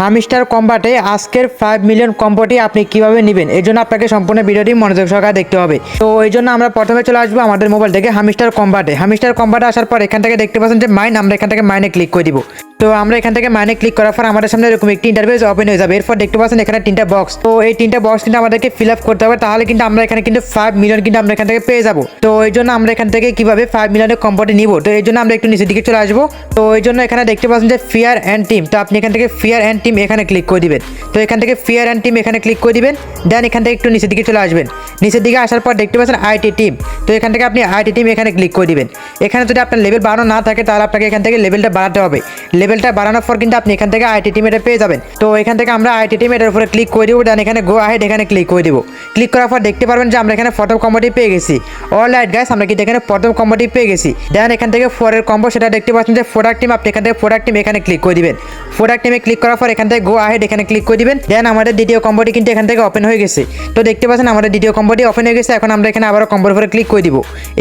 Hamster কম্বাটে, আজকের five million কম্বোটি আপনি কীভাবে নেবেন? এই জন্য আপনাকে সম্পূর্ণ ভিডিওটি মনোযোগ সহকারে দেখতে হবে। তো এই জন্য আমরা প্রথমে চলে আসব আমাদের মোবাইল থেকে হামিস্টার কম্বাটে। হামিস্টার কম্বাটে আসার পর এখান থেকে দেখতে পাচ্ছেন যে মাইন আমরা এখান থেকে মাইনে ক্লিক করে দিব। তো আমরা এখান থেকে মাইনে ক্লিক করার পর আমাদের সামনে এরকম একটি ইন্টারভিউ ওপেন হয়ে যাবে। এরপর দেখতে পাচ্ছেন এখানে তিনটা বক্স তো এই তিনটা বক্স কিন্তু আমাদেরকে ফিল আপ করতে হবে, তাহলে কিন্তু আমরা এখানে কিন্তু ফাইভ মিলিয়ন কিন্তু আমরা এখান থেকে পেয়ে যাব। তো এই জন্য আমরা এখান থেকে কীভাবে ফাইভ মিলিয়নের কম্পোর্টে নিব? তো এই জন্য আমরা একটু নিচের দিকে চলে আসব। তো এই জন্য এখানে দেখতে পাচ্ছেন যে ফিয়ার অ্যান্ড টিম তো আপনি এখান থেকে ফিয়ার অ্যান্ড টিম এখানে ক্লিক করে দিবেন। তো এখান থেকে ফিয়ার অ্যান্ড টিম এখানে ক্লিক করে দিবেন। দেন এখান থেকে একটু নিচের দিকে চলে আসবেন। নিচের দিকে আসার পর দেখতে পাচ্ছেন আইটি টিম তো এখান থেকে আপনি আইটি টিম এখানে ক্লিক করে দিবেন। এখানে যদি আপনার লেভেল বাড়ানো না থাকে, তাহলে আপনাকে এখান থেকে লেভেলটা বাড়াতে হবে। লেভেলটা বাড়ানোর পর কিন্তু আপনি এখান থেকে আইটি টিম এটা পেয়ে যাবেন। তো এখান থেকে আমরা আইটি টিম এটার উপরে ক্লিক করে দিব দেন এখানে গো আহেড এখানে ক্লিক করে দেবো। ক্লিক করার পর দেখতে পারবেন যে আমরা এখানে প্রথম কম্বোটি পেয়ে গেছি। অল রাইট গাইস আমরা কিন্তু এখানে প্রথম কম্বোটি পেয়ে গেছি। দেন এখান থেকে ফোরের কম্বো সেটা দেখতে পাচ্ছেন যে প্রোডাক্ট টিম আপনি এখান থেকে প্রোডাক্ট টিম এখানে ক্লিক করে দিবেন। প্রোডাক্ট টিমে ক্লিক করার পর এখান থেকে গো আহেড এখানে ক্লিক করে দিবেন। দেন আমাদের দ্বিতীয় কম্বোটি কিন্তু এখান থেকে ওপেন হয়ে গেছে। তো দেখতে পাচ্ছেন আমাদের দ্বিতীয় কম্বোটি ওপেন হয়ে গেছে, এখন আমরা এখানে আবারও কম্বোর উপরে ক্লিক করে দিব।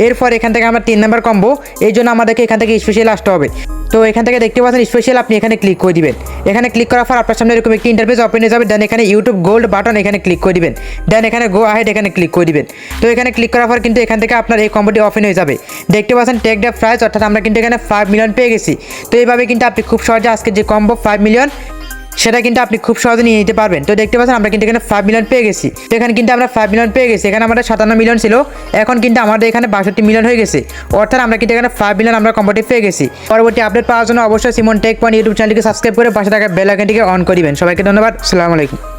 এরপর এখান থেকে আমরা তিন নাম্বার কম্বো এই জন্য আমাদেরকে এখান থেকে স্পেশাল আসতে হবে। তো এখান থেকে দেখতে পাচ্ছেন স্পেশাল আপনি এখানে ক্লিক করে দিবেন। এখানে ক্লিক করার পর আপনার সামনে এরকম একটি ইন্টারফেস ওপেন হয়ে যাবে। দেন এখানে ইউটিউব গোল্ড বাটন এখানে ক্লিক করে দিবেন। দেন এখানে গো আহেড এখানে ক্লিক করে দিবেন। তো এখানে ক্লিক করার পর কিন্তু এখান থেকে আপনার এই কম্বোটি ওপেন হয়ে যাবে। দেখতে পাচ্ছেন টেক দ্য প্রাইস অর্থাৎ আমরা কিন্তু এখানে ফাইভ মিলিয়ন পেয়ে গেছি। তো এইভাবে কিন্তু আপনি খুব সহজে আজকে যে কম্বো ফাইভ মিলিয়ন সেটা কিন্তু আপনি খুব সহজে নিয়ে নিতে পারবেন। তো দেখতে পাচ্ছেন, আমরা কিন্তু এখানে ফাইভ মিলিয়ন পেয়ে গেছি। তো এখানে কিন্তু আমরা ফাইভ মিলিয়ন পেয়ে গেছি। এখানে আমাদের সাতান্ন মিলিয়ন ছিল। এখন কিন্তু আমাদের এখানে বাষট্টি মিলিয়ন হয়ে গেছে। অর্থাৎ আমরা কিন্তু এখানে ফাইভ মিলিয়ন আমরা কম্পিটিভ পেয়ে গেছি। পরবর্তী আপডেট পাওয়ার জন্য অবশ্যই সিমন টেক পয়েন্ট ইউটিউব চ্যানেলকে সাবস্ক্রাইব করে পাশে থাকা বেল আইকনটিকে অন করে দিবেন। সবাইকে ধন্যবাদ। আলাইকুম।